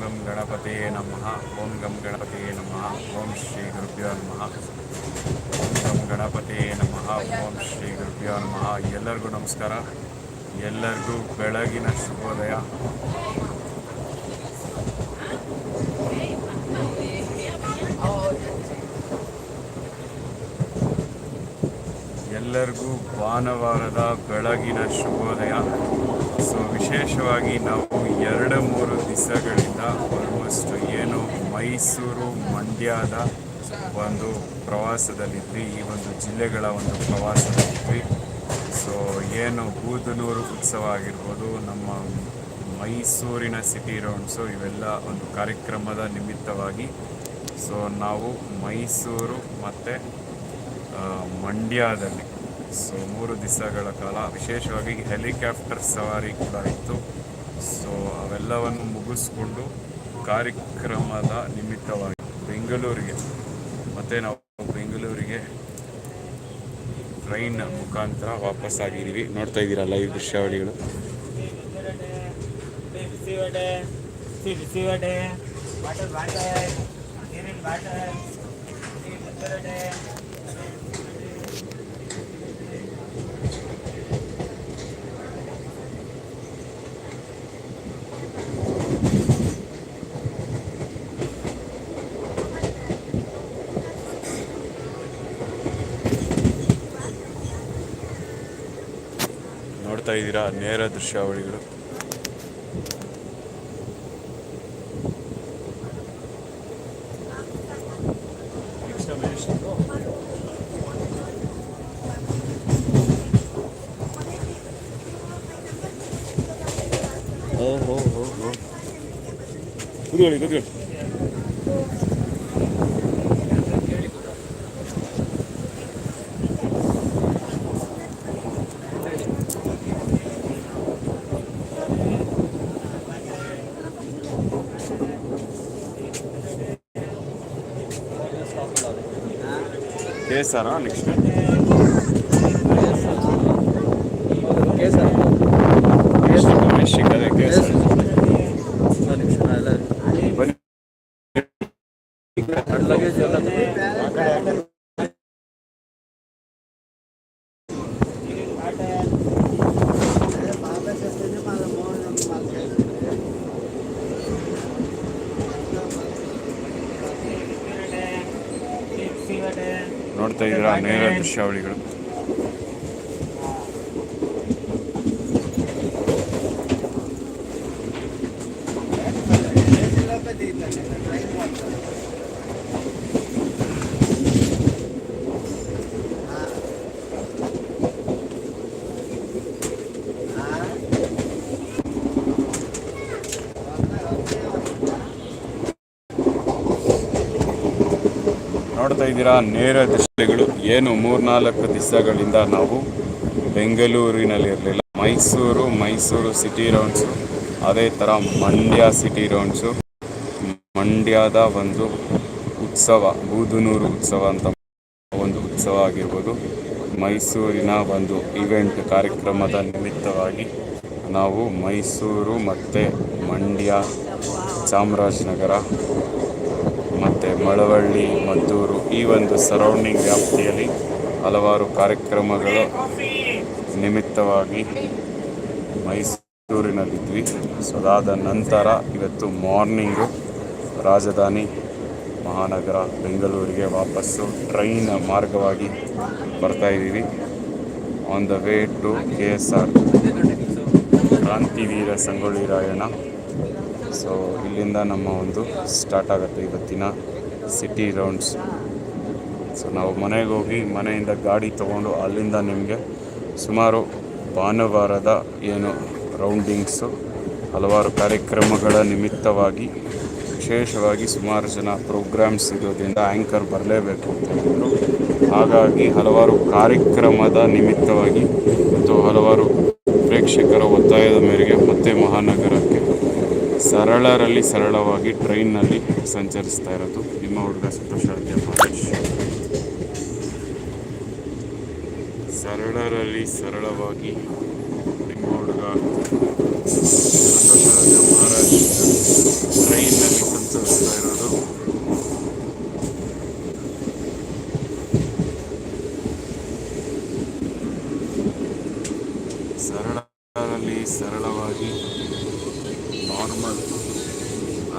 ಗಂ ಗಣಪತಿಯೇ ನಮಃ. ಓಂ ಗಂ ಗಣಪತಿಯೇ ನಮಃ. ಓಂ ಶ್ರೀ ಗುರುಭ್ಯೋ ನಮಃ. ಓಂ ಗಂ ಗಣಪತಿಯೇ ನಮಃ. ಓಂ ಶ್ರೀ ಗುರುಭ್ಯೋ ನಮಃ. ಎಲ್ಲರಿಗೂ ನಮಸ್ಕಾರ. ಎಲ್ಲರಿಗೂ ಬೆಳಗಿನ ಶುಭೋದಯ. ಎಲ್ಲರಿಗೂ ಭಾನುವಾರದ ಬೆಳಗಿನ ಶುಭೋದಯ. ವಿಶೇಷವಾಗಿ ನಾವು ಎರಡು ಮೂರು ದಿವಸಗಳಿಂದ ಆಲ್ಮೋಸ್ಟ್ ಏನು ಮೈಸೂರು ಮಂಡ್ಯದ ಒಂದು ಪ್ರವಾಸದಲ್ಲಿದ್ವಿ. ಈ ಒಂದು ಜಿಲ್ಲೆಗಳ ಒಂದು ಪ್ರವಾಸದಲ್ಲಿದ್ವಿ. ಸೊ ಏನು ಬೂದನೂರು ಉತ್ಸವ ಆಗಿರ್ಬೋದು, ನಮ್ಮ ಮೈಸೂರಿನ ಸಿಟಿ ರೌಂಡ್ಸು ಇವೆಲ್ಲ ಒಂದು ಕಾರ್ಯಕ್ರಮದ ನಿಮಿತ್ತವಾಗಿ. ಸೊ ನಾವು ಮೈಸೂರು ಮತ್ತು ಮಂಡ್ಯದಲ್ಲಿ ಸೊ ಮೂರು ದಿವಸಗಳ ಕಾಲ ವಿಶೇಷವಾಗಿ ಹೆಲಿಕಾಪ್ಟರ್ ಸವಾರಿ ಕೂಡ ಇತ್ತು ಸೊ ಅವೆಲ್ಲವನ್ನು ಮುಗಿಸ್ಕೊಂಡು ಕಾರ್ಯಕ್ರಮದ ನಿಮಿತ್ತವಾಗಿ ಬೆಂಗಳೂರಿಗೆ ಮತ್ತು ನಾವು ಬೆಂಗಳೂರಿಗೆ ಟ್ರೈನ್ ಮುಖಾಂತರ ವಾಪಸ್ ಆಗಿದ್ದೀವಿ ನೋಡ್ತಾ ಇದ್ದೀರಾ ಲೈವ್ ದೃಶ್ಯಾವಳಿಗಳು ನೋಡ್ತಾ ಇದ್ದೀರಾ ನೇರ ದೃಶ್ಯಾವಳಿಗಳು. ಕುದಿಯೋಳಿ ಕುದಿಯೋಳಿ ಕೇಸರ ನೆಕ್ಸ್ಟ್ ಮೆಣಸಿಗೆ ಅದೇ ಕೇಸರ ಬನ್ನಿ ಬಿಸಿ ವಡೆ ನೋಡ್ತಾ ಇದ್ದೀರಾ ನೇರ ದೃಶ್ಯಾವಳಿಗಳು ನೋಡ್ತಾ ಇದ್ದೀರಾ ನೇರ ದೃಶ್ಯಗಳು ಏನು ಮೂರ್ನಾಲ್ಕು ದಿವಸಗಳಿಂದ ನಾವು ಬೆಂಗಳೂರಿನಲ್ಲಿರಲಿಲ್ಲ. ಮೈಸೂರು ಮೈಸೂರು ಸಿಟಿ ರೌಂಡ್ಸು, ಅದೇ ಥರ ಮಂಡ್ಯ ಸಿಟಿ ರೌಂಡ್ಸು, ಮಂಡ್ಯದ ಒಂದು ಉತ್ಸವ, ಬೂದನೂರು ಉತ್ಸವ ಅಂತ ಒಂದು ಉತ್ಸವ ಆಗಿರ್ಬೋದು. ಮೈಸೂರಿನ ಒಂದು ಇವೆಂಟ್ ಕಾರ್ಯಕ್ರಮದ ನಿಮಿತ್ತವಾಗಿ ನಾವು ಮೈಸೂರು ಮತ್ತು ಮಂಡ್ಯ ಚಾಮರಾಜನಗರ ಮಳವಳ್ಳಿ, ಮದ್ದೂರು ಈ ಒಂದು ಸರೌಂಡಿಂಗ್ ವ್ಯಾಪ್ತಿಯಲ್ಲಿ ಹಲವಾರು ಕಾರ್ಯಕ್ರಮಗಳು ನಿಮಿತ್ತವಾಗಿ ಮೈಸೂರಿನಲ್ಲಿದ್ವಿ. ಸೊ ಅದಾದ ನಂತರ ಇವತ್ತು ಮಾರ್ನಿಂಗು ರಾಜಧಾನಿ ಮಹಾನಗರ ಬೆಂಗಳೂರಿಗೆ ವಾಪಸ್ಸು ಟ್ರೈನ್ ಮಾರ್ಗವಾಗಿ ಬರ್ತಾ ಇದ್ದೀವಿ. On the way to K S R Krantiveera Sangolli Rayanna. So ಇಲ್ಲಿಂದ ನಮ್ಮ ಒಂದು ಸ್ಟಾರ್ಟ್ ಆಗುತ್ತೆ ಇವತ್ತಿನ ಸಿಟಿ ರೌಂಡ್ಸ್ ಸೊ ನಾವು ಮನೆಗೆ ಹೋಗಿ ಮನೆಯಿಂದ ಗಾಡಿ ತೊಗೊಂಡು ಅಲ್ಲಿಂದ ನಿಮಗೆ ಸುಮಾರು ಭಾನುವಾರದ ಏನು ರೌಂಡಿಂಗ್ಸು ಹಲವಾರು ಕಾರ್ಯಕ್ರಮಗಳ ನಿಮಿತ್ತವಾಗಿ ವಿಶೇಷವಾಗಿ ಸುಮಾರು ಜನ ಪ್ರೋಗ್ರಾಮ್ಸ್ ಆ್ಯಂಕರ್ ಬರಲೇಬೇಕು ಅಂತ ಹಾಗಾಗಿ ಹಲವಾರು ಕಾರ್ಯಕ್ರಮದ ನಿಮಿತ್ತವಾಗಿ ಮತ್ತು ಹಲವಾರು ಪ್ರೇಕ್ಷಕರ ಒತ್ತಾಯದ ಮೇರೆಗೆ ಮತ್ತೆ ಮಹಾನಗರಕ್ಕೆ ಸರಳರಲ್ಲಿ ಸರಳವಾಗಿ ಟ್ರೈನ್ನಲ್ಲಿ ಸಂಚರಿಸ್ತಾ ಇರೋದು. ನಿಮ್ಮ ಹುಡುಗ ಸಂತೋಷ ಮಹೇಶ್? ಸರಳರಲ್ಲಿ ಸರಳವಾಗಿ ನಿಮ್ಮ ಹುಡುಗ ಸಂತೋಷ ಮಹಾರಾಜ್ ಟ್ರೈನ್ನಲ್ಲಿ ಸರಳರಲ್ಲಿ ಸರಳವಾಗಿ ನಾರ್ಮಲ್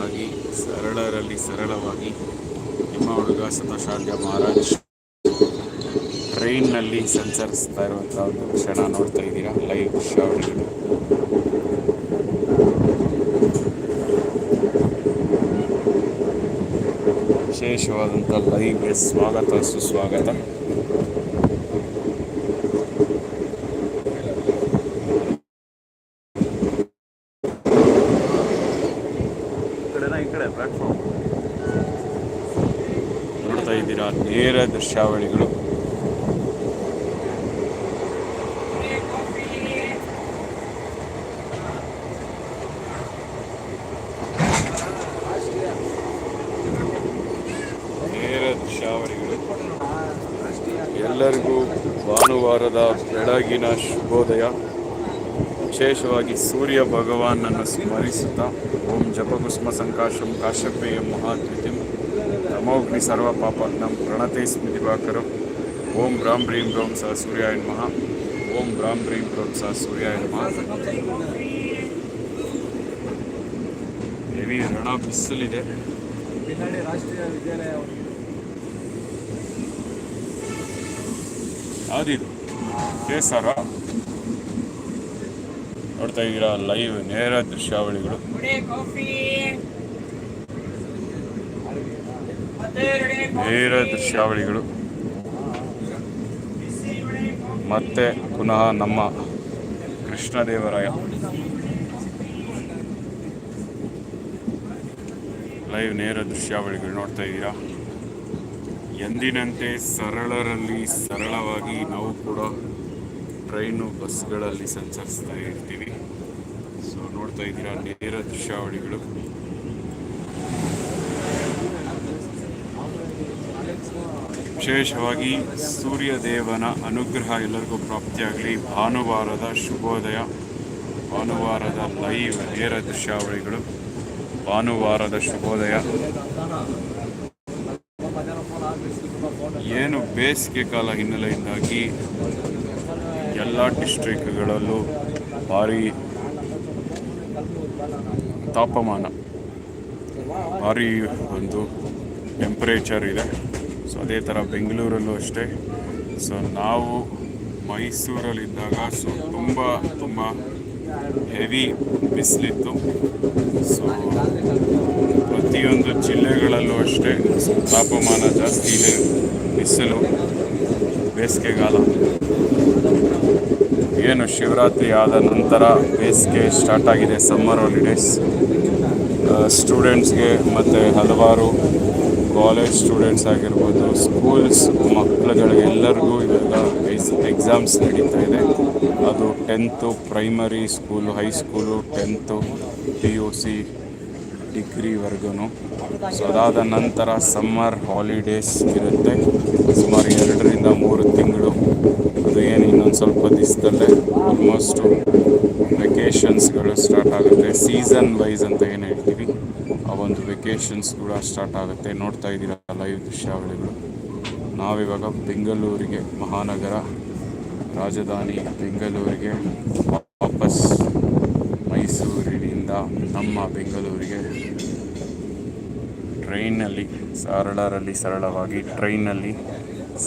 ಆಗಿ ಸರಳರಲ್ಲಿ ಸರಳವಾಗಿ ನಿಮ್ಮ ಹುಡುಗ ಸತಶಾಲ್ಯ ಮಹಾರಾಜ್ ಟ್ರೈನ್ನಲ್ಲಿ ಸಂಚರಿಸ್ತಾ ಇರುವಂತಹ ಒಂದು ಕ್ಷಣ ನೋಡ್ತಾ ಇದ್ದೀರಾ? ಲೈವ್ ದೃಶ್ಯಾವಳಿಗಳು ವಿಶೇಷವಾದಂತಹ ಲೈವ್ಗೆ ಸ್ವಾಗತ ಸುಸ್ವಾಗತ. ನೋಡ್ತಾ ಇದ್ದೀರಾ? ನೇರ ದೃಶ್ಯಾವಳಿಗಳು ನೇರ ದೃಶ್ಯಾವಳಿಗಳು ಎಲ್ಲರಿಗೂ ಭಾನುವಾರದ ಬೆಳಗಿನ ಶುಭೋದಯ ವಿಶೇಷವಾಗಿ ಸೂರ್ಯ ಭಗವಾನನ್ನು ಸ್ಮರಿಸುತ್ತಾ ಓಂ ಜಪಕುಸ್ಮ ಸಂಕಾಶಂ ಕಾಶ್ಯಪೇಯ ಮಹಾದ್ವಿತಿಂ ತಮೋಗ್ನಿ ಸರ್ವ ಪಾಪಗ್ನಂ ಪ್ರಣತೆ ಸ್ಮೃತಿ ಭಾಕರಂ ಓಂ ರಾಮ್ ಬ್ರೀಂ ಬ್ರೋಂ ಸಹ ಸೂರ್ಯಾಯ ನಮಃ ಓಂ ರಾಮ್ ಬ್ರೀಂ ಬ್ರೋಂ ಸಹ ಸೂರ್ಯಾಯ ನಮಃ ಹೆವಿ ರಣ ಬಿಸಿಲಿದೆ ರಾಷ್ಟ್ರೀಯ ಕೇಸರ ನೋಡ್ತಾ ಇದ್ದೀರಾ ಲೈವ್ ನೇರ ದೃಶ್ಯಾವಳಿಗಳು. ನೇರ ದೃಶ್ಯಾವಳಿಗಳು. ಮತ್ತೆ ಪುನಃ ನಮ್ಮ ಕೃಷ್ಣದೇವರಾಯ. ಲೈವ್ ನೇರ ದೃಶ್ಯಾವಳಿಗಳು ನೋಡ್ತಾ ಇದ್ದೀರಾ? ಎಂದಿನಂತೆ ಸರಳರಲ್ಲಿ ಸರಳವಾಗಿ ನಾವು ಕೂಡ ಟ್ರೈನು ಬಸ್ಗಳಲ್ಲಿ ಸಂಚರಿಸ್ತಾ ಇರ್ತೀವಿ. ಸೊ ನೋಡ್ತಾ ಇದ್ದೀರಾ, ನೇರ ದೃಶ್ಯಾವಳಿಗಳು. ವಿಶೇಷವಾಗಿ ಸೂರ್ಯದೇವನ ಅನುಗ್ರಹ ಎಲ್ಲರಿಗೂ ಪ್ರಾಪ್ತಿಯಾಗಲಿ. ಭಾನುವಾರದ ಶುಭೋದಯ, ಭಾನುವಾರದ ಲೈವ್ ನೇರ ದೃಶ್ಯಾವಳಿಗಳು. ಭಾನುವಾರದ ಶುಭೋದಯ. ಏನು ಬೇಸಿಗೆ ಕಾಲ ಹಿನ್ನೆಲೆಯಿಂದಾಗಿ ಎಲ್ಲ ಡಿಸ್ಟ್ರಿಕ್ಟ್ಗಳಲ್ಲೂ ಭಾರಿ ತಾಪಮಾನ, ಭಾರಿ ಒಂದು ಟೆಂಪ್ರೇಚರ್ ಇದೆ. ಸೊ ಅದೇ ಥರ ಬೆಂಗಳೂರಲ್ಲೂ ಅಷ್ಟೇ. ಸೊ ನಾವು ಮೈಸೂರಲ್ಲಿದ್ದಾಗ ಸೊ ತುಂಬ ತುಂಬ ಹೆವಿ ಬಿಸಿಲಿತ್ತು. ಸೊ ಪ್ರತಿಯೊಂದು ಜಿಲ್ಲೆಗಳಲ್ಲೂ ಅಷ್ಟೇ ತಾಪಮಾನ ಜಾಸ್ತಿ ಇದೆ, ಬಿಸಿಲು. ಬೇಸಿಗೆಗಾಲ. ಏನು ಶಿವರಾತ್ರಿ ಆದ ನಂತರ ಬೇಸಿಗೆ ಸ್ಟಾರ್ಟ್ ಆಗಿದೆ ಸಮ್ಮರ್ ಹಾಲಿಡೇಸ್ ಸ್ಟೂಡೆಂಟ್ಸ್ಗೆ ಮತ್ತು ಹಲವಾರು ಕಾಲೇಜ್ ಸ್ಟೂಡೆಂಟ್ಸ್ ಆಗಿರ್ಬೋದು ಸ್ಕೂಲ್ಸ್ ಮಕ್ಕಳುಗಳಿಗೆ ಎಲ್ಲರಿಗೂ ಇವಾಗ ಎಕ್ಸಾಮ್ಸ್ ನಡೀತಾ ಇದೆ. ಅದು tenth primary school high school tenth P U C ಡಿಗ್ರಿವರೆಗೂ so ಅದಾದ ನಂತರ ಸಮ್ಮರ್ ಹಾಲಿಡೇಸ್ ಇರುತ್ತೆ. ಸುಮಾರು ಎರಡರಿಂದ ಮೂರು ತಿಂಗಳು. ಅದು ಏನು ಇನ್ನೊಂದು ಸ್ವಲ್ಪ ದಿವಸದಲ್ಲೇ ಆಲ್ಮೋಸ್ಟು ವೆಕೇಷನ್ಸ್ಗಳು ಸ್ಟಾರ್ಟ್ ಆಗುತ್ತೆ. ಸೀಸನ್ ವೈಸ್ ಅಂತ ಏನು ಹೇಳ್ತೀವಿ? ಆ ಒಂದು ವೆಕೇಷನ್ಸ್ ಕೂಡ ಸ್ಟಾರ್ಟ್ ಆಗುತ್ತೆ. ನೋಡ್ತಾ ಇದ್ದೀರಾ ಲೈವ್ ದೃಶ್ಯಾವಳಿಗಳು. ನಾವಿವಾಗ ಬೆಂಗಳೂರಿಗೆ, ಮಹಾನಗರ, ರಾಜಧಾನಿ ಬೆಂಗಳೂರಿಗೆ ವಾಪಸ್ ಮೈಸೂರಿನಿಂದ ನಮ್ಮ ಬೆಂಗಳೂರಿಗೆ ಟ್ರೈನಲ್ಲಿ ಸರಳರಲ್ಲಿ ಸರಳವಾಗಿ ಟ್ರೈನಲ್ಲಿ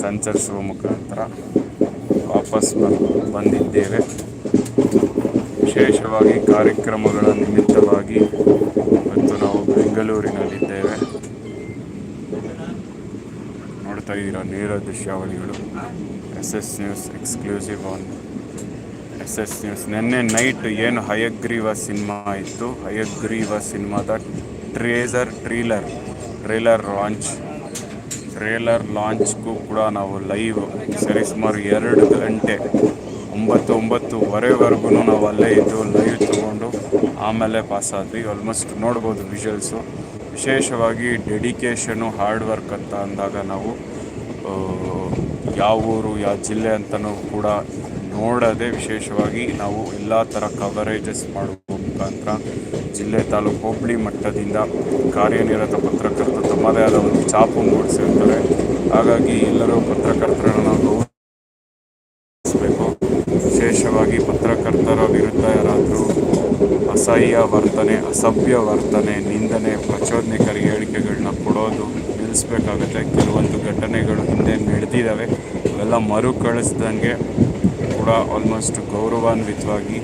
ಸಂಚರಿಸುವ ಮುಖಾಂತರ ವಾಪಸ್ ಬಂದಿದ್ದೇವೆ. ವಿಶೇಷವಾಗಿ ಕಾರ್ಯಕ್ರಮಗಳ ನಿಮಿತ್ತವಾಗಿ ಇವತ್ತು ನಾವು ಬೆಂಗಳೂರಿನಲ್ಲಿದ್ದೇವೆ. ನೋಡ್ತಾ ಇದ್ದೀರಾ ನೇರ ದೃಶ್ಯಾವಳಿಗಳು. S S news exclusive on S S news. ನಿನ್ನೆ ನೈಟ್ ಏನು ಹಯಗ್ರೀವ ಸಿನಿಮಾ ಇತ್ತು? ಹಯಗ್ರೀವ ಸಿನಿಮಾದ tracer, trailer. Trailer launch trailer ಲಾಂಚ್ಗೂ ಕೂಡ ನಾವು ಲೈವ್ ಸರಿಸುಮಾರು ಎರಡು ಗಂಟೆ ಒಂಬತ್ತು ಒಂಬತ್ತುವರೆವರೆಗೂ ನಾವು ಅಲ್ಲೇ ಇದ್ದು ಲೈವ್ ತೊಗೊಂಡು ಆಮೇಲೆ ಪಾಸ್ ಆದ್ವಿ. ಆಲ್ಮೋಸ್ಟ್ ನೋಡ್ಬೋದು ವಿಜುವಲ್ಸು ವಿಶೇಷವಾಗಿ ಡೆಡಿಕೇಷನು ಹಾರ್ಡ್ ವರ್ಕ್ ಅಂತ ಅಂದಾಗ ನಾವು ಯಾವ ಊರು, ಯಾವ ಜಿಲ್ಲೆ ಅಂತಲೂ ಕೂಡ ನೋಡದೆ ವಿಶೇಷವಾಗಿ ನಾವು ಎಲ್ಲ ಥರ ಕವರೇಜಸ್ ಮಾಡುವ ಮುಖಾಂತರ ಜಿಲ್ಲೆ ತಾಲೂಕು ಹೋಬಳಿ ಮಟ್ಟದಿಂದ ಕಾರ್ಯನಿರತ ಪತ್ರಕರ್ತರು ತಮ್ಮದೇ ಆದ ಒಂದು ಛಾಪು ಮೂಡಿಸಿರ್ತಾರೆ ಹಾಗಾಗಿ ಎಲ್ಲರೂ ಪತ್ರಕರ್ತರನ್ನು ಗೌರವಿಸಬೇಕು. ವಿಶೇಷವಾಗಿ ಪತ್ರಕರ್ತರ ವಿರುದ್ಧ ಯಾರಾದರೂ ಅಸಹ್ಯ ವರ್ತನೆ, ಅಸಭ್ಯ ವರ್ತನೆ, ನಿಂದನೆ, ಪ್ರಚೋದನೆಕಾರಿ ಹೇಳಿಕೆಗಳನ್ನ ಕೊಡೋದು ನಿಲ್ಲಿಸಬೇಕಾಗುತ್ತೆ. ಕೆಲವೊಂದು ಘಟನೆಗಳು ಹಿಂದೆ ನಡೆದಿದ್ದಾವೆ. ಅವೆಲ್ಲ ಮರುಕಳಿಸ್ದಂಗೆ ಕೂಡ ಆಲ್ಮೋಸ್ಟ್ ಗೌರವಾನ್ವಿತವಾಗಿ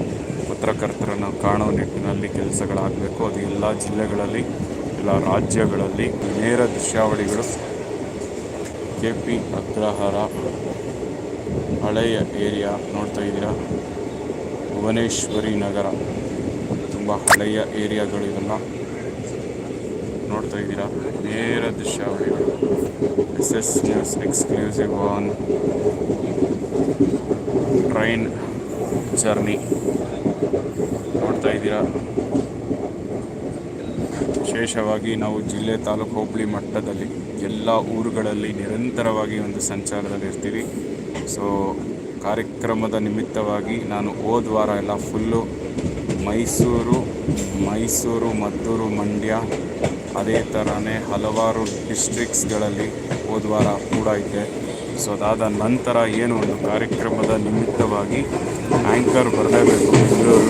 ಪತ್ರಕರ್ತರನ್ನು ಕಾಣೋ ನಿಟ್ಟಿನಲ್ಲಿ ಕೆಲಸಗಳಾಗಬೇಕು. ಅದು ಎಲ್ಲ ಜಿಲ್ಲೆಗಳಲ್ಲಿ, ಎಲ್ಲ ರಾಜ್ಯಗಳಲ್ಲಿ ನೇರ ದೃಶ್ಯಾವಳಿಗಳು. ಕೆ ಪಿ ಅಗ್ರಹಾರ ಹಳೆಯ ಏರಿಯಾ ನೋಡ್ತಾ ಇದ್ದೀರಾ? ಭುವನೇಶ್ವರಿ ನಗರ. ತುಂಬ ಹಳೆಯ ಏರಿಯಾಗಳು ಇವೆಲ್ಲ ನೋಡ್ತಾ ಇದ್ದೀರಾ? ನೇರ ದೃಶ್ಯಾವಳಿಗಳು. S S news exclusive on train journey. ನೋಡ್ತಾ ಇದ್ದೀರಾ? ವಿಶೇಷವಾಗಿ ನಾವು ಜಿಲ್ಲೆ ತಾಲೂಕು ಹೋಬಳಿ ಮಟ್ಟದಲ್ಲಿ ಎಲ್ಲ ಊರುಗಳಲ್ಲಿ ನಿರಂತರವಾಗಿ ಒಂದು ಸಂಚಾರದಲ್ಲಿ ಇರ್ತೀವಿ. ಸೊ ಕಾರ್ಯಕ್ರಮದ ನಿಮಿತ್ತವಾಗಿ ನಾನು ಹೋದ ವಾರ ಎಲ್ಲ ಫುಲ್ಲು ಮೈಸೂರು ಮೈಸೂರು, ಮದ್ದೂರು, ಮಂಡ್ಯ ಅದೇ ಥರನೇ ಹಲವಾರು ಡಿಸ್ಟ್ರಿಕ್ಸ್ಗಳಲ್ಲಿ ಹೋದ ವಾರ ಕೂಡ ಇದ್ದೆ ಸೊ ಅದಾದ ನಂತರ ಏನು ಒಂದು ಕಾರ್ಯಕ್ರಮದ ನಿಮಿತ್ತವಾಗಿ ಆ್ಯಂಕರ್ ಬರಲೇಬೇಕು ಬೆಂಗಳೂರು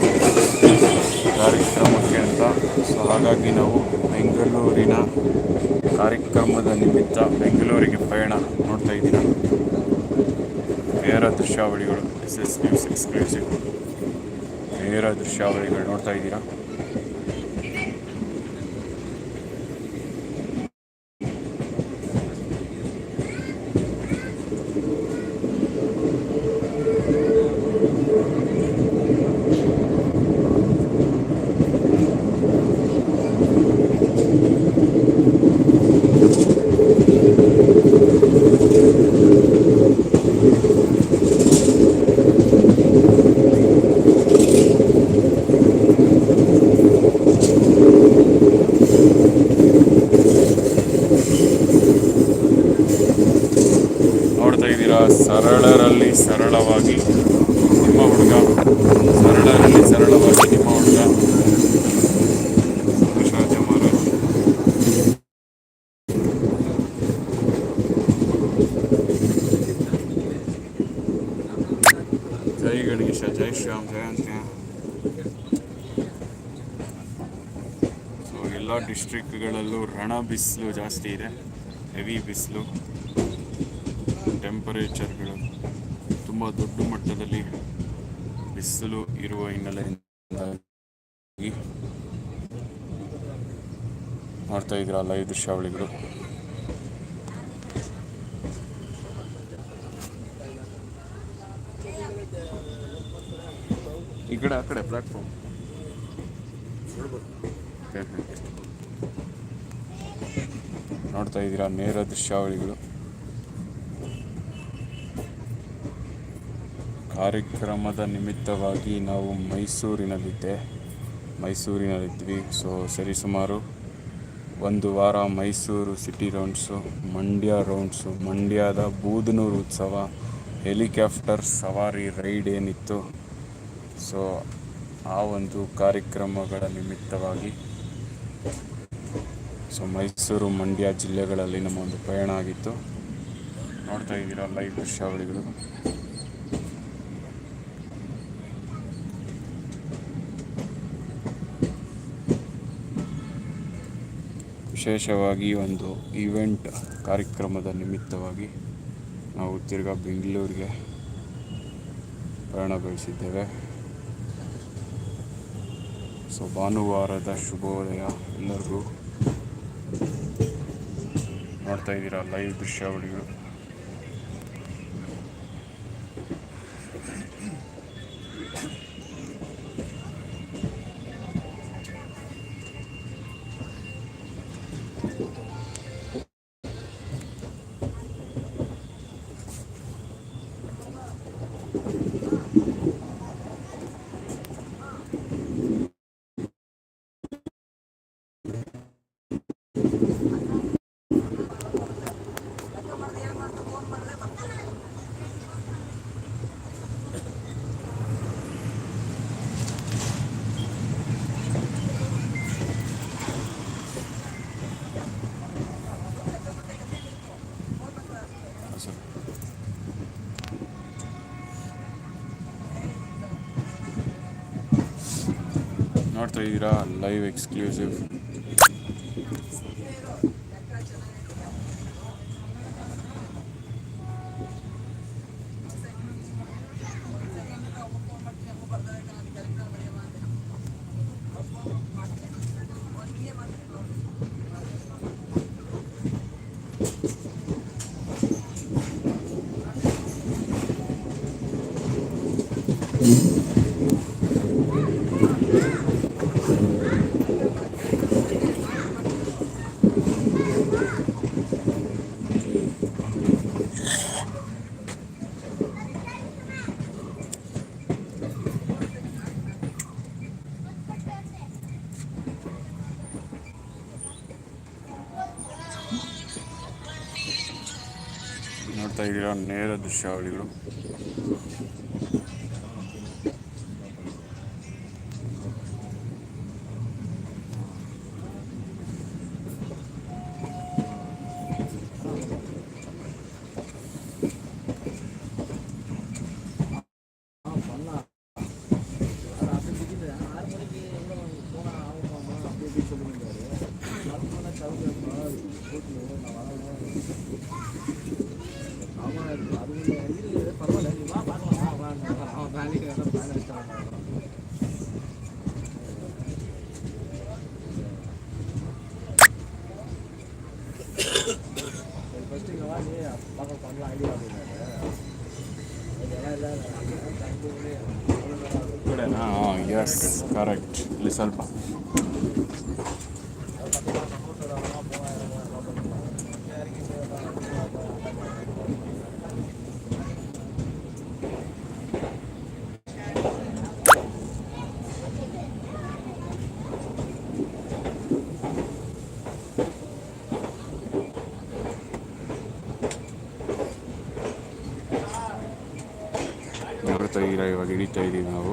ಕಾರ್ಯಕ್ರಮಕ್ಕೆ ಅಂತ. ಸೊ ಹಾಗಾಗಿ ನಾವು ಬೆಂಗಳೂರಿನ ಕಾರ್ಯಕ್ರಮದ ನಿಮಿತ್ತ ಬೆಂಗಳೂರಿಗೆ ಪಯಣ ನೋಡ್ತಾ ಇದ್ದೀರಾ? ನೇರ ದೃಶ್ಯಾವಳಿಗಳು ಎಸ್ ಎಸ್ ನ್ಯೂಸ್ ಎಕ್ಸ್ಕ್ಲೂಸಿವ್ ನೇರ ದೃಶ್ಯಾವಳಿಗಳು ನೋಡ್ತಾ ಇದ್ದೀರಾ ನೋಡ್ತಾ ಇದ್ದೀರಾ ಸರಳರಲ್ಲಿ ಸರಳವಾಗಿ ನಿಮ್ಮ ಹುಡುಗ, ಸರಳರಲ್ಲಿ ಸರಳವಾಗಿ ನಿಮ್ಮ ಹುಡುಗ. ಜೈ ಗಣೇಶ, ಜೈ ಶ್ರೀರಾಮ್ ಜಯ ಅಂತ ಸೊ ಎಲ್ಲ ಡಿಸ್ಟ್ರಿಕ್ಟ್ಗಳಲ್ಲೂ ರಣ ಬಿಸಿಲು ಜಾಸ್ತಿ ಇದೆ ಹೆವಿ ಬಿಸಿಲು ಟೆಂಪರೇಚರ್ಗಳು ದೊಡ್ಡ ಮಟ್ಟದಲ್ಲಿ ಬಿಸಿಲು ಇರುವ ಹಿನ್ನೆಲೆಯಿಂದ ನೋಡ್ತಾ ಇದ್ರ ಲೈವ್ ದೃಶ್ಯಾವಳಿಗಳು. ಈ ಕಡೆ, ಆ ಕಡೆ ಪ್ಲಾಟ್ಫಾರ್ಮ್ ನೋಡ್ತಾ ಇದ್ದೀರಾ ನೇರ ದೃಶ್ಯಾವಳಿಗಳು. ಕಾರ್ಯಕ್ರಮದ ನಿಮಿತ್ತವಾಗಿ ನಾವು ಮೈಸೂರಿನಲ್ಲಿದ್ದೆ. ಮೈಸೂರಿನಲ್ಲಿದ್ವಿ. ಸೊ ಸರಿಸುಮಾರು ಒಂದು ವಾರ Mysuru city rounds, Mandya rounds, ಮಂಡ್ಯದ ಬೂದನೂರು ಉತ್ಸವ, ಹೆಲಿಕಾಪ್ಟರ್ ಸವಾರಿ ರೈಡ್ ಏನಿತ್ತು. ಸೊ ಆ ಒಂದು ಕಾರ್ಯಕ್ರಮಗಳ ನಿಮಿತ್ತವಾಗಿ ಸೊ ಮೈಸೂರು, ಮಂಡ್ಯ ಜಿಲ್ಲೆಗಳಲ್ಲಿ ನಮ್ಮ ಒಂದು ಪಯಣ ಆಗಿತ್ತು. ನೋಡ್ತಾ ಇದ್ದೀರಾ ಲೈವ್ ದೃಶ್ಯಾವಳಿಗಳು. ವಿಶೇಷವಾಗಿ ಒಂದು ಈವೆಂಟ್ ಕಾರ್ಯಕ್ರಮದ ನಿಮಿತ್ತವಾಗಿ ನಾವು ತಿರ್ಗಾ ಬೆಂಗಳೂರಿಗೆ ಪ್ರಯಾಣ ಬೆಳೆಸಿದ್ದೇವೆ. ಸೊ, ಭಾನುವಾರದ ಶುಭೋದಯ ಎಲ್ಲರಿಗೂ. ನೋಡ್ತಾ ಇದ್ದೀರಾ, ಲೈವ್ ದೃಶ್ಯಾವಳಿಗಳು. ನೋಡ್ತಾ ಇದ್ದೀರಾ ಲೈವ್ ಎಕ್ಸ್ಕ್ಲೂಸಿವ್ ನೋಡ್ತಾ ಇದ್ದೀರಾ ನೇರ ದೃಶ್ಯಾವಳಿಗಳು ಹಾಂ ಎಸ್ ಕರೆಕ್ಟ್ ಇಲ್ಲಿ ಸ್ವಲ್ಪ ನೋಡ್ತಾ ಇದ್ದೀರಾ ಇವಾಗ ಹಿಡಿತಾ ಇದ್ದೀವಿ ನಾವು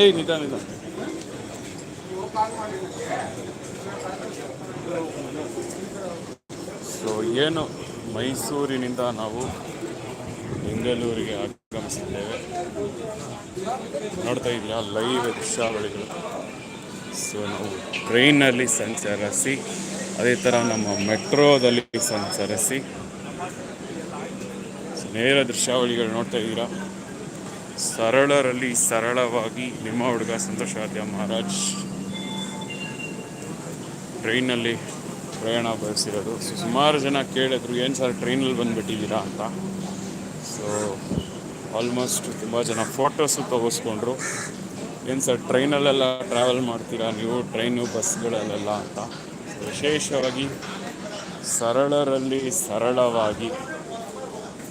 ಏಯ್ ನಿಧಾನ ನಿಧಾನ. ಸೊ ಏನು ಮೈಸೂರಿನಿಂದ ನಾವು ಬೆಂಗಳೂರಿಗೆ ಆಗಮಿಸಿದ್ದೇವೆ. ನೋಡ್ತಾ ಇದ್ದೀರಾ ಲೈವ್ ದೃಶ್ಯಾವಳಿಗಳು. ಸೊ ನಾವು ಟ್ರೈನಲ್ಲಿ ಸಂಚರಿಸಿ, ಅದೇ ಥರ ನಮ್ಮ ಮೆಟ್ರೋದಲ್ಲಿ ಸಂಚರಿಸಿ ನೇರ ದೃಶ್ಯಾವಳಿಗಳು ನೋಡ್ತಾ ಇದ್ದೀರಾ. ಸರಳರಲ್ಲಿ ಸರಳವಾಗಿ ನಿಮ್ಮ ಹುಡುಗ ಸಂತೋಷ್ ಆದ್ಯ ಮಹಾರಾಜ್? ಟ್ರೈನಲ್ಲಿ ಪ್ರಯಾಣ ಬಯಸಿರೋದು. ಸುಮಾರು ಜನ ಕೇಳಿದ್ರು, ಏನು ಸರ್, ಟ್ರೈನಲ್ಲಿ ಬಂದುಬಿಟ್ಟಿದ್ದೀರಾ ಅಂತ? ಸೊ ಆಲ್ಮೋಸ್ಟ್ ತುಂಬ ಜನ ಫೋಟೋಸು ತಗೋಸ್ಕೊಂಡ್ರು ಏನು ಸರ್, ಟ್ರೈನಲ್ಲೆಲ್ಲ ಟ್ರಾವೆಲ್ ಮಾಡ್ತೀರಾ? ನೀವು ಟ್ರೈನು, ಬಸ್ಗಳಲ್ಲೆಲ್ಲ ಅಂತ? ವಿಶೇಷವಾಗಿ ಸರಳರಲ್ಲಿ ಸರಳವಾಗಿ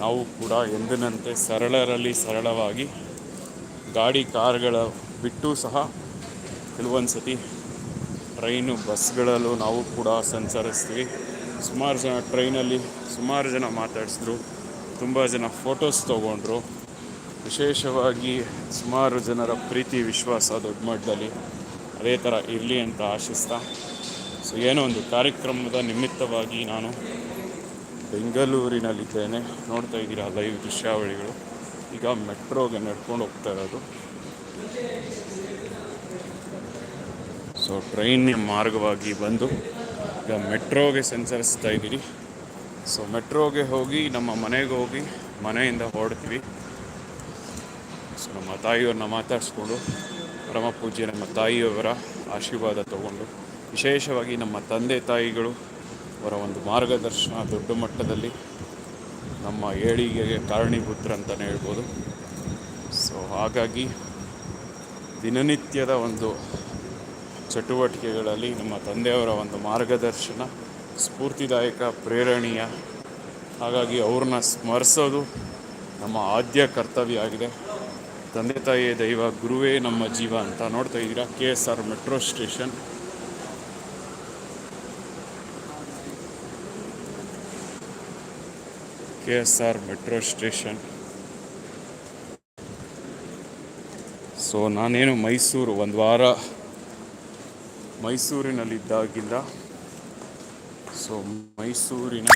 ನಾವು ಕೂಡ ಎಂದಿನಂತೆ ಸರಳರಲ್ಲಿ ಸರಳವಾಗಿ ಗಾಡಿ ಕಾರ್ಗಳ ಬಿಟ್ಟು ಸಹ ಕೆಲವೊಂದು ಸತಿ ಟ್ರೈನು ಬಸ್ಗಳಲ್ಲೂ ನಾವು ಕೂಡ ಸಂಚರಿಸ್ತೀವಿ. ಸುಮಾರು ಜನ ಟ್ರೈನಲ್ಲಿ ಸುಮಾರು ಜನ ಮಾತಾಡಿಸಿದ್ರು, ತುಂಬ ಜನ ಫೋಟೋಸ್ ತೊಗೊಂಡ್ರು. ವಿಶೇಷವಾಗಿ ಸುಮಾರು ಜನರ ಪ್ರೀತಿ, ವಿಶ್ವಾಸ ದೊಡ್ಡ ಮಟ್ಟದಲ್ಲಿ ಅದೇ ಥರ ಇರಲಿ ಅಂತ ಆಶಿಸ್ತಾ, ಸೊ ಏನೋ ಒಂದು ಕಾರ್ಯಕ್ರಮದ ನಿಮಿತ್ತವಾಗಿ ನಾನು ಬೆಂಗಳೂರಿನಲ್ಲಿದ್ದೇನೆ. ನೋಡ್ತಾ ಇದ್ದೀರಾ ಲೈವ್ ದೃಶ್ಯಾವಳಿಗಳು. ಈಗ ಮೆಟ್ರೋಗೆ ನಡ್ಕೊಂಡು ಹೋಗ್ತಾ ಇರೋದು. ಸೊ ಟ್ರೈನ್ ಮಾರ್ಗವಾಗಿ ಬಂದು ಈಗ ಮೆಟ್ರೋಗೆ ಸಂಚರಿಸ್ತಾ ಇದ್ದೀರಿ ಸೊ ಮೆಟ್ರೋಗೆ ಹೋಗಿ ನಮ್ಮ ಮನೆಗೆ ಹೋಗಿ ಮನೆಯಿಂದ ಹೊರಡ್ತೀವಿ. ಸೊ ನಮ್ಮ ತಾಯಿಯವ್ರನ್ನ ಮಾತಾಡಿಸ್ಕೊಂಡು ಪರಮ ಪೂಜೆ ನಮ್ಮ ತಾಯಿಯವರ ಆಶೀರ್ವಾದ ತಗೊಂಡು ವಿಶೇಷವಾಗಿ ನಮ್ಮ ತಂದೆ ತಾಯಿಗಳು ಅವರ ಒಂದು ಮಾರ್ಗದರ್ಶನ ದೊಡ್ಡ ಮಟ್ಟದಲ್ಲಿ ನಮ್ಮ ಏಳಿಗೆಗೆ ಕಾರಣೀಭೂತರು ಅಂತಲೇ ಹೇಳ್ಬೋದು. ಸೊ ಹಾಗಾಗಿ ದಿನನಿತ್ಯದ ಒಂದು ಚಟುವಟಿಕೆಗಳಲ್ಲಿ ನಮ್ಮ ತಂದೆಯವರ ಒಂದು ಮಾರ್ಗದರ್ಶನ, ಸ್ಫೂರ್ತಿದಾಯಕ ಪ್ರೇರಣೀಯ, ಹಾಗಾಗಿ ಅವ್ರನ್ನ ಸ್ಮರಿಸೋದು ನಮ್ಮ ಆದ್ಯ ಕರ್ತವ್ಯ ಆಗಿದೆ ತಂದೆ ತಾಯಿಯೇ ದೈವ, ಗುರುವೇ ನಮ್ಮ ಜೀವ ಅಂತ ನೋಡ್ತಾ ಇದ್ದೀರಾ? K S R metro station. K S R metro station. So, ನಾನೇನು ಮೈಸೂರು ಒಂದು ವಾರ ಮೈಸೂರಿನಲ್ಲಿದ್ದಾಗಿಂದ, ಸೊ, ಮೈಸೂರಿನ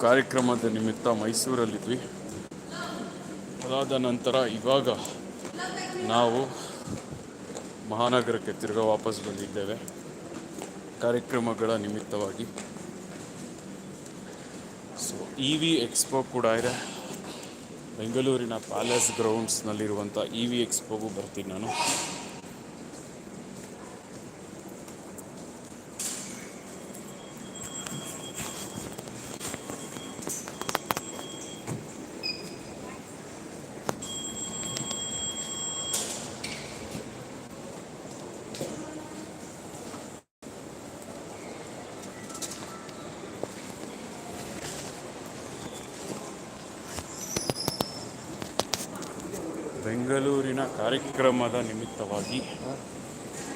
ಕಾರ್ಯಕ್ರಮದ ನಿಮಿತ್ತ ಮೈಸೂರಲ್ಲಿದ್ವಿ. ಅದಾದ ನಂತರ ಇವಾಗ ನಾವು ಮಹಾನಗರಕ್ಕೆ ತಿರುಗ ವಾಪಸ್ ಬಂದಿದ್ದೇವೆ. ಕಾರ್ಯಕ್ರಮಗಳ ನಿಮಿತ್ತವಾಗಿ. ಸೊ ಇ ವಿ ಎಕ್ಸ್ಪೋ ಕೂಡ ಇದೆ. ಬೆಂಗಳೂರಿನ ಪ್ಯಾಲೇಸ್ ಗ್ರೌಂಡ್ಸ್ನಲ್ಲಿರುವಂಥ ಇ ವಿ ಎಕ್ಸ್ಪೋಗೂ ಬರ್ತೀನಿ ನಾನು ಬೆಂಗಳೂರಿನ ಕಾರ್ಯಕ್ರಮದ ನಿಮಿತ್ತವಾಗಿ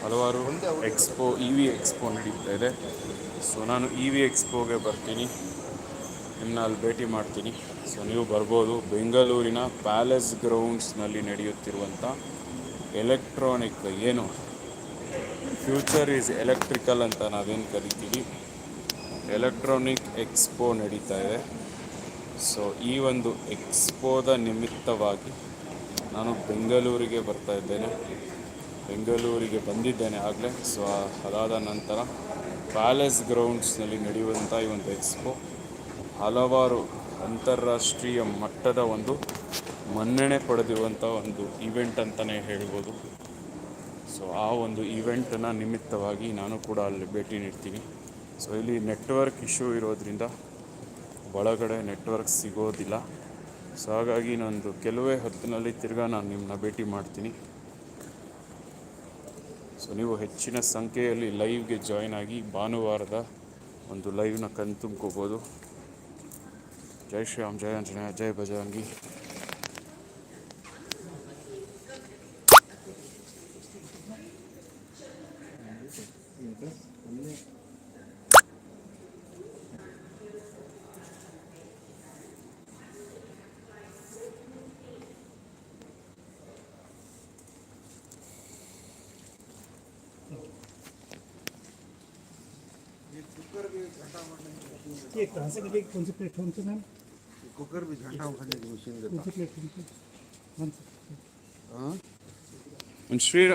ಹಲವಾರು ಎಕ್ಸ್ಪೋ, ಇ ವಿ ಎಕ್ಸ್ಪೋ ನಡೀತಾ ಇದೆ. ಸೊ ನಾನು ಇ ವಿ ಎಕ್ಸ್ಪೋಗೆ ಬರ್ತೀನಿ. ನಿಮ್ಮನ್ನ ಅಲ್ಲಿ ಭೇಟಿ ಮಾಡ್ತೀನಿ. ಸೊ ನೀವು ಬರ್ಬೋದು. ಬೆಂಗಳೂರಿನ ಪ್ಯಾಲೇಸ್ ಗ್ರೌಂಡ್ಸ್ನಲ್ಲಿ ನಡೆಯುತ್ತಿರುವಂಥ ಎಲೆಕ್ಟ್ರಾನಿಕ್ ಏನು ಫ್ಯೂಚರ್ ಈಸ್ ಎಲೆಕ್ಟ್ರಿಕಲ್ ಅಂತ ನಾವೇನು ಕರಿತೀವಿ? ಎಲೆಕ್ಟ್ರಾನಿಕ್ ಎಕ್ಸ್ಪೋ ನಡೀತಾ ಇದೆ. ಸೊ ಈ ಒಂದು ಎಕ್ಸ್ಪೋದ ನಿಮಿತ್ತವಾಗಿ ನಾನು ಬೆಂಗಳೂರಿಗೆ ಬರ್ತಾ ಇದ್ದೇನೆ. ಬೆಂಗಳೂರಿಗೆ ಬಂದಿದ್ದೇನೆ ಆಗಲೇ. ಸೊ ಅದಾದ ನಂತರ ಪ್ಯಾಲೇಸ್ ಗ್ರೌಂಡ್ಸ್ನಲ್ಲಿ ನಡೆಯುವಂಥ ಈ ಒಂದು ಎಕ್ಸ್ಪೋ ಹಲವಾರು ಅಂತಾರಾಷ್ಟ್ರೀಯ ಮಟ್ಟದ ಒಂದು ಮನ್ನಣೆ ಪಡೆದಿರುವಂಥ ಒಂದು ಈವೆಂಟ್ ಅಂತಲೇ ಹೇಳ್ಬೋದು. ಸೊ ಆ ಒಂದು ಈವೆಂಟನ್ನು ನಿಮಿತ್ತವಾಗಿ ನಾನು ಕೂಡ ಅಲ್ಲಿ ಭೇಟಿ ನೀಡ್ತೀನಿ. ಸೊ ಇಲ್ಲಿ ನೆಟ್ವರ್ಕ್ ಇಶ್ಯೂ ಇರೋದ್ರಿಂದ ಒಳಗಡೆ ನೆಟ್ವರ್ಕ್ ಸಿಗೋದಿಲ್ಲ. ಸೊ ಹಾಗಾಗಿ ನಂದು ಕೆಲವೇ ಹೊತ್ತಿನಲ್ಲಿ ತಿರ್ಗಾ ನಾನು ನಿಮ್ಮನ್ನ ಭೇಟಿ ಮಾಡ್ತೀನಿ. ಸೊ ನೀವು ಹೆಚ್ಚಿನ ಸಂಖ್ಯೆಯಲ್ಲಿ ಲೈವ್ಗೆ ಜಾಯ್ನ್ ಆಗಿ ಭಾನುವಾರದ ಒಂದು ಲೈವ್ನ ಕಣ್ ತುಂಬ್ಕೋಬೋದು ಜೈ ಶ್ರೀರಾಮ್ ಜಯ ಆಂಜನೇಯ, ಜೈ ಬಜರಂಗಿ ये कहाँ से मिलेगी कौन से प्लेटफॉर्म से मैम कुकर भी झंडा उठाने की मशीन कौन देता से प्लेटफॉर्म से कौन से हाँ ಒಂದು ಶ್ರೀರ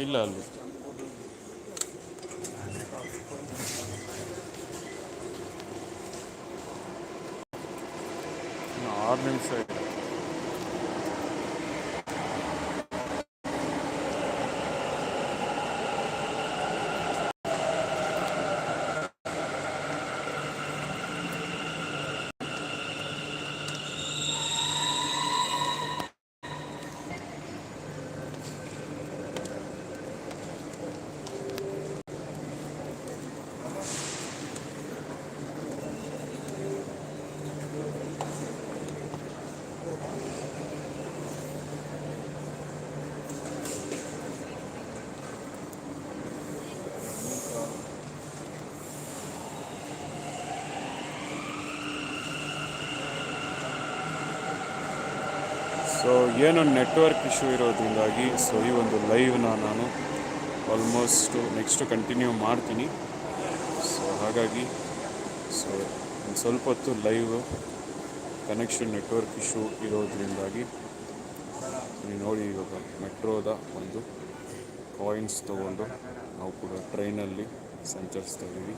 ಇಲ್ಲ ಅಲ್ಲಿ ಸೊ ಏನೋ ನೆಟ್ವರ್ಕ್ ಇಶ್ಯೂ ಇರೋದ್ರಿಂದಾಗಿ ಸೊ ಈ ಒಂದು ಲೈವ್ನ ನಾನು ಆಲ್ಮೋಸ್ಟು ನೆಕ್ಸ್ಟು ಕಂಟಿನ್ಯೂ ಮಾಡ್ತೀನಿ. ಸೊ ಹಾಗಾಗಿ ಸೊ ಒಂದು ಸ್ವಲ್ಪ ಹೊತ್ತು ಲೈವ್ ಕನೆಕ್ಷನ್ ನೆಟ್ವರ್ಕ್ ಇಶ್ಯೂ ಇರೋದ್ರಿಂದಾಗಿ ನೀವು ನೋಡಿ ಇವಾಗ ಮೆಟ್ರೋದ ಒಂದು ಕಾಯಿನ್ಸ್ ತೊಗೊಂಡು ನಾವು ಕೂಡ ಟ್ರೈನಲ್ಲಿ ಸಂಚರಿಸ್ತಾ ಇದ್ದೀವಿ.